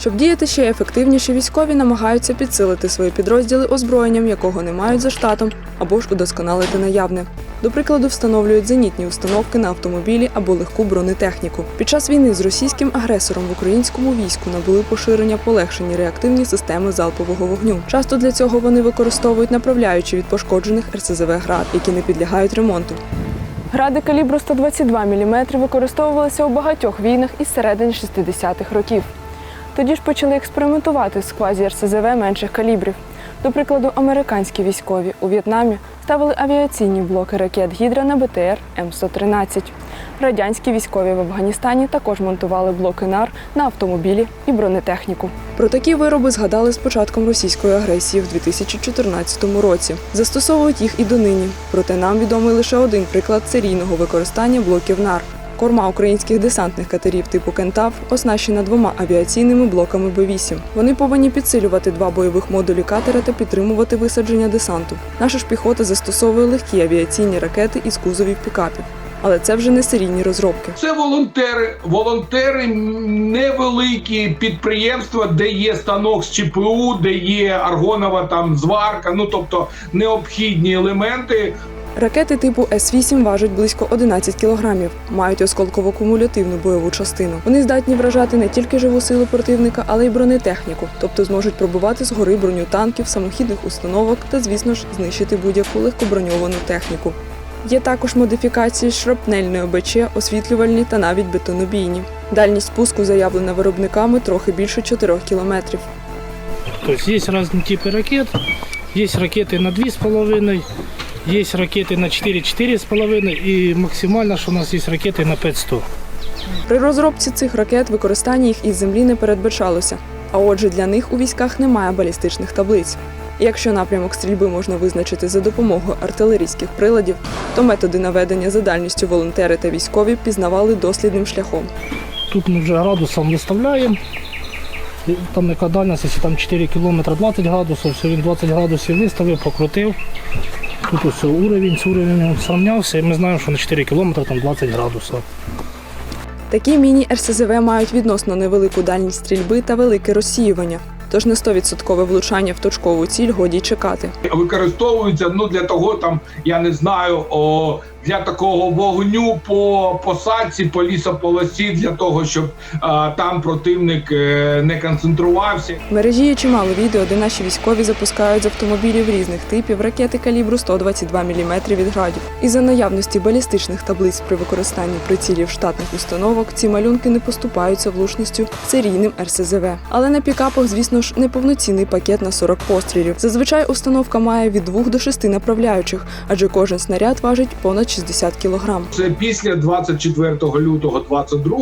Щоб діяти ще ефективніше, військові намагаються підсилити свої підрозділи озброєнням, якого не мають за штатом, або ж удосконалити наявне. До прикладу, встановлюють зенітні установки на автомобілі або легку бронетехніку. Під час війни з російським агресором в українському війську набули поширення полегшені реактивні системи залпового вогню. Часто для цього вони використовують направляючі від пошкоджених РСЗВ град, які не підлягають ремонту. Гради калібру 122 мм використовувалися у багатьох війнах із середини 60-х років. Тоді ж почали експериментувати з квазі РСЗВ менших калібрів. До прикладу, американські військові у В'єтнамі ставили авіаційні блоки ракет Гідра на БТР М113. Радянські військові в Афганістані також монтували блоки НАР на автомобілі і бронетехніку. Про такі вироби згадали з початком російської агресії в 2014 році. Застосовують їх і донині. Проте нам відомий лише один приклад серійного використання блоків НАР. Корма українських десантних катерів типу Кентав оснащена двома авіаційними блоками Б-8. Вони повинні підсилювати два бойових модулі катера та підтримувати висадження десанту. Наша ж піхота застосовує легкі авіаційні ракети із кузовів пікапів. Але це вже не серійні розробки. Це волонтери, волонтери невеликі підприємства, де є станок з ЧПУ, де є аргонова там зварка. Ну тобто необхідні елементи. Ракети типу С-8 важать близько 11 кілограмів, мають осколково-кумулятивну бойову частину. Вони здатні вражати не тільки живу силу противника, але й бронетехніку, тобто зможуть пробувати згори броню танків, самохідних установок та, звісно ж, знищити будь-яку легкоброньовану техніку. Є також модифікації шрапнельної ОБЧ, освітлювальні та навіть бетонобійні. Дальність спуску заявлена виробниками трохи більше 4 кілометрів. То есть есть разные типы ракет. Есть ракеты на 2,5, есть ракеты на 4-4,5 и максимально, що у нас є ракети на 500. При розробці цих ракет використання їх із землі не передбачалося, а отже, для них у військах немає балістичних таблиць. Якщо напрямок стрільби можна визначити за допомогою артилерійських приладів, то методи наведення за дальністю волонтери та військові пізнавали дослідним шляхом. Тут ми вже градусом виставляємо. Там яка дальність, якщо там 4 км 20 градусів, все він 20 градусів виставив, покрутив. Тут ось уровень з уровнем сравнявся, і ми знаємо, що на 4 км там 20 градусів. Такі міні-РСЗВ мають відносно невелику дальність стрільби та велике розсіювання, тож на 100% влучання в точкову ціль годі й чекати. Використовуються ну для того, там я не знаю, о, для такого вогню по посадці, по лісополосі, для того, щоб а, там противник е, не концентрувався. В мережі є чимало відео, де наші військові запускають з автомобілів різних типів ракети калібру 122 мм від градів. І за наявності балістичних таблиць при використанні прицілів штатних установок ці малюнки не поступаються влучністю серійним РСЗВ. Але на пікапах, звісно ж, неповноцінний пакет на 40 пострілів. Зазвичай установка має від 2 до 6 направляючих, адже кожен снаряд важить понад 60 кілограм. Це після 24 лютого 22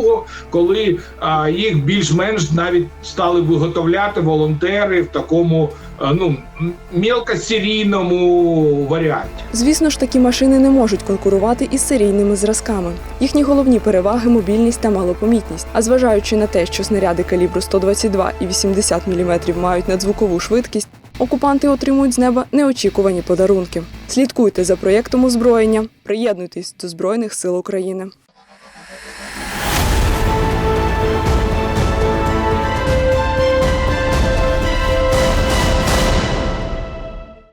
коли а, їх більш-менш навіть стали виготовляти волонтери в такому ну м- мелкосерійному варіанті. Звісно ж, такі машини не можуть конкурувати із серійними зразками. Їхні головні переваги мобільність та малопомітність. А зважаючи на те, що снаряди калібру 122 і 80 мм мають надзвукову швидкість, окупанти отримують з неба неочікувані подарунки. Слідкуйте за проєктом озброєння, приєднуйтесь до Збройних сил України.